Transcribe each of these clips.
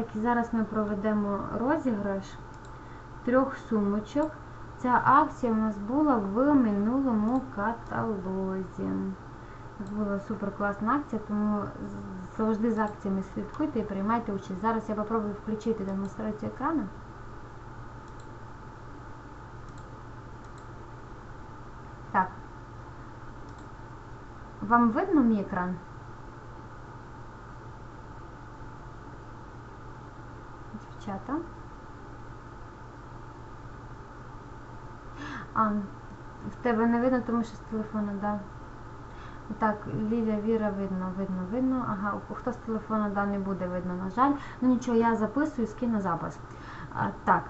Так, зараз ми проведемо розіграш трьох сумочок. Ця акція у нас була в минулому каталозі. Була супер класна акція, тому завжди з акціями слідкуйте і приймайте участь. Зараз я попробую включити демонстрацію екрану. Так. Вам видно мій екран? Дівчата. А, в тебе не видно, тому що з телефона, да. Так, Лілія, Віра, видно, видно, видно. Ага, хто з телефона, да, не буде видно, на жаль. Ну нічого, я записую, скину запис. А, так,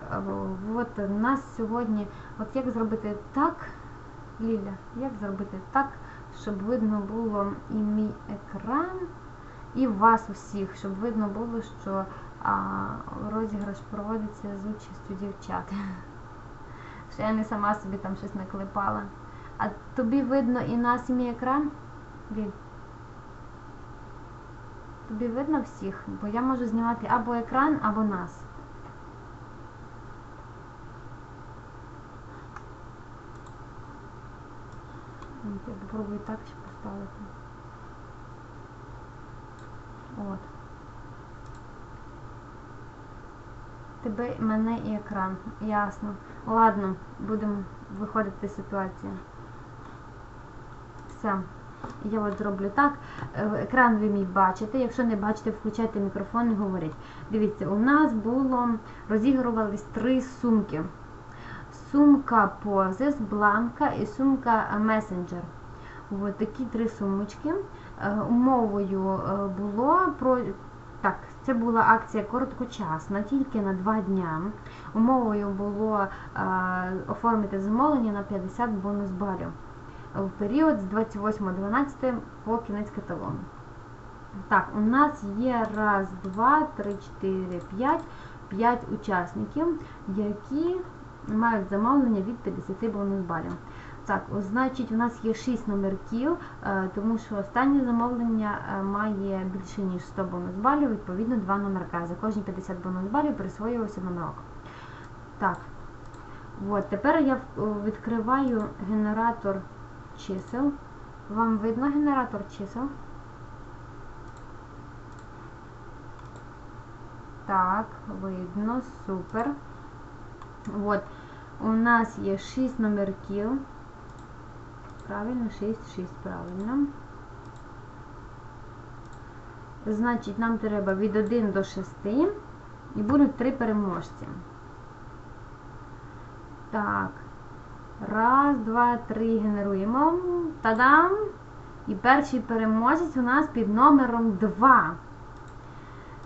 от у нас сьогодні, от як зробити так, Ліля, як зробити так, щоб видно було і мій екран, і вас усіх, щоб видно було, що а, розіграш проводиться з участю дівчат. Що я не сама собі там щось наклепала. А тобі видно і нас, і мій екран? Ліль? Тобі видно всіх? Бо я можу знімати або екран, або нас. Я попробую так ще поставити. От. Тебе, мене і екран. Ясно. Ладно, будемо виходити з ситуації. Все. Я от зроблю так. Е, Екран ви мій бачите. Якщо не бачите, включайте мікрофон і говоріть. Дивіться, у нас було розігрувались три сумки. Сумка Позис, Бланка і сумка Messenger. Ось такі три сумочки. Е, Умовою е, було про. Так, це була акція короткочасна, тільки на два дня. Умовою було е, оформити замовлення на 50 бонус балів в період з 28.12 по кінець каталогу. Так, у нас є раз, два, три, чотири, п'ять, п'ять учасників, які мають замовлення від 50 бонус балів. Так, значить, у нас є 6 номерків, е, тому що останнє замовлення е, має більше ніж 100 бонус балів, відповідно 2 номерка. За кожні 50 бонус балів присвоювався номерок. Так, от, тепер я відкриваю генератор чисел. Вам видно генератор чисел? Так, видно, супер. От, у нас є 6 номерків. Правильно, 6, 6, правильно. Значить, нам треба від 1 до 6 і будуть 3 переможці. Так. Раз, два, три генеруємо. Та-дам! І перший переможець у нас під номером 2.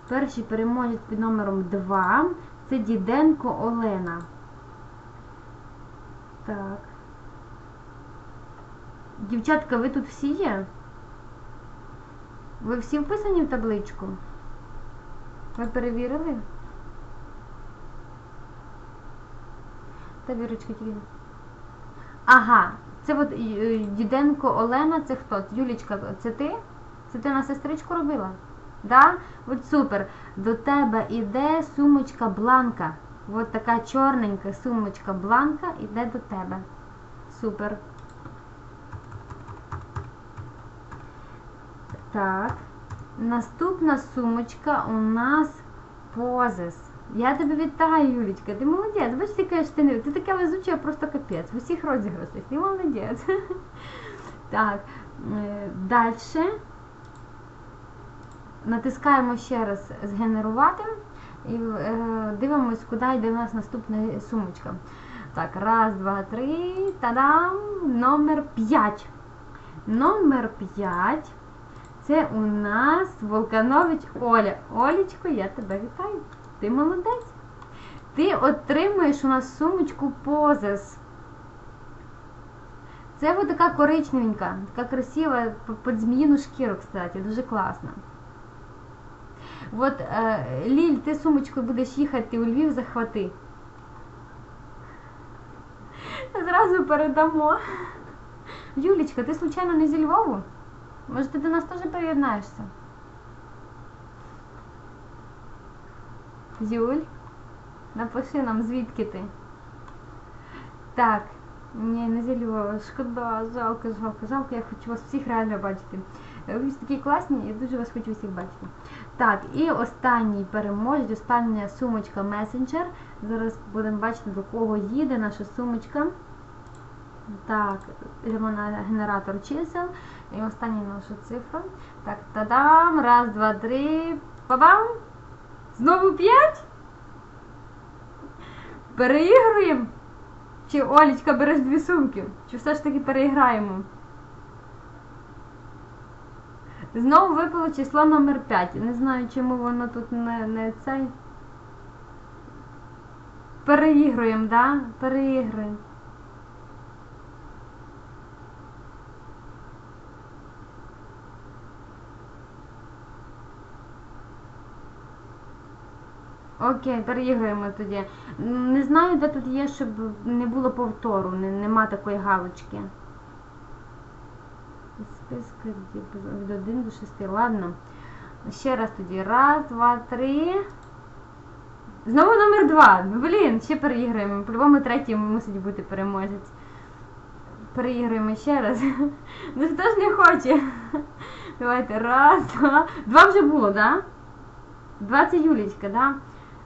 Перший переможець під номером 2 це Діденко Олена. Так. Дівчатка, ви тут всі є? Ви всі вписані в табличку? Ви перевірили? Та Вірочка тільки. Ага, це от е, Діденко Олена, це хто? Юлічка, це ти? Це ти на сестричку робила? Да? От супер. До тебе іде сумочка бланка. От така чорненька сумочка бланка іде до тебе. Супер. Так. Наступна сумочка у нас позис. Я тебе вітаю, Юлічка. Ти молодець. Бачиш, ти кажеш, ти не ти така везуча, просто капець. В усіх розіграшах. Ти молодець. Так. Далі. Натискаємо ще раз згенерувати і е, дивимось, куди йде у нас наступна сумочка. Так, раз, два, три. Та-дам! Номер 5. Номер 5. Це у нас Волканович Оля. Олічко, я тебе вітаю. Ти молодець. Ти отримуєш у нас сумочку Позес. Це ось така коричневенька, така красива, під зміїну шкіру, кстати, дуже класна. От, е, Ліль, ти сумочкою будеш їхати у Львів, захвати. Зразу передамо. Юлічка, ти случайно не зі Львову? Може, ти до нас теж приєднаєшся? Юль, напиши нам, звідки ти. Так, ні, не зі шкода, жалко, жалко, жалко, я хочу вас всіх реально бачити. Ви всі такі класні, я дуже вас хочу всіх бачити. Так, і останній переможець, остання сумочка месенджер. Зараз будемо бачити, до кого їде наша сумочка. Так, генератор чисел. І остання наша цифра. Так, тадам! Раз, два, три. Бабам! Знову п'ять? Переігруємо? Чи Олічка береш дві сумки? Чи все ж таки переіграємо? Знову випало число номер 5. Не знаю, чому воно тут не, не цей. Переігруємо, да? Переігруємо. Окей, переіграємо тоді. Не знаю, де тут є, щоб не було повтору, не, нема такої галочки. Із Списка від- від 1 до 6. Ладно. Ще раз тоді. Раз, два, три. Знову номер два. Блін, ще переіграємо. По-любому третій мусить бути переможець. Переіграємо ще раз. Ну хто ж не хоче? Давайте. Раз, два. Два вже було, так? Да? Два це Юлічка, да?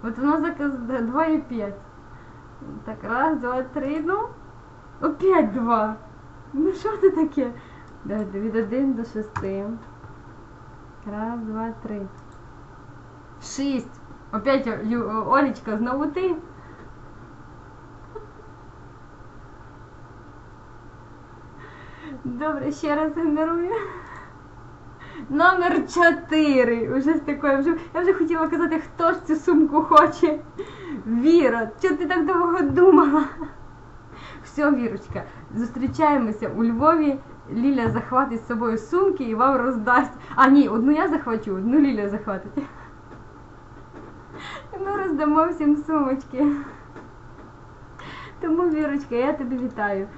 От воно заказ два і п'ять. Так, раз, два, три, ну. Опять два. Ну що це таке? Від один до шести. Раз, два, три. Шість. Опять Олечка, знову ти. Добре, ще раз генерую. Номер 4. Уже з такою вже. Я вже хотіла казати, хто ж цю сумку хоче. Віра, чого ти так довго думала? Все, Вірочка, зустрічаємося у Львові. Ліля захватить з собою сумки і вам роздасть. А ні, одну я захвачу, одну Ліля захватить. Ми роздамо всім сумочки. Тому, Вірочка, я тебе вітаю.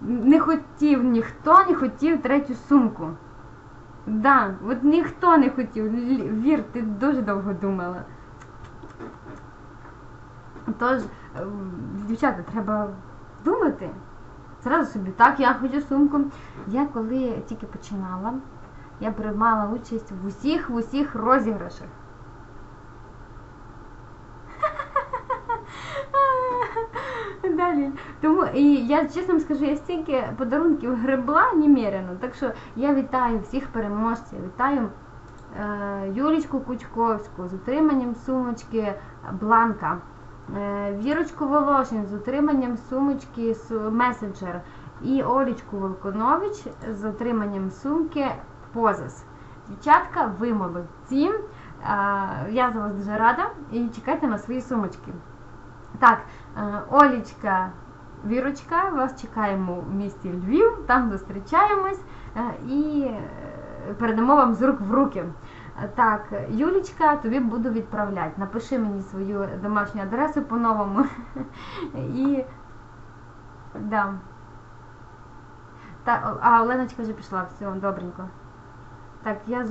Не хотів, ніхто не хотів третю сумку. Да, от ніхто не хотів. Вір, ти дуже довго думала. Тож, ем, дівчата, треба думати. Зразу собі, так, я хочу сумку. Я коли тільки починала, я приймала участь в усіх, в усіх розіграшах. Тому і я чесно скажу, я стільки подарунків гребла немерено. Так що я вітаю всіх переможців, вітаю е, Юлічку Кучковську з отриманням сумочки Бланка, е, Вірочку Волошин з отриманням сумочки Су- Месенджер і Олічку Волконович з отриманням сумки Позас. Дівчатка, ви молодці. Е, я за вас дуже рада і чекайте на свої сумочки. Так, е, Олічка, Вірочка, вас чекаємо в місті Львів, там зустрічаємось е, і е, передамо вам з рук в руки. Так, Юлічка, тобі буду відправляти. Напиши мені свою домашню адресу по-новому. І да. Та, а Оленочка вже пішла, все, добренько. Так, я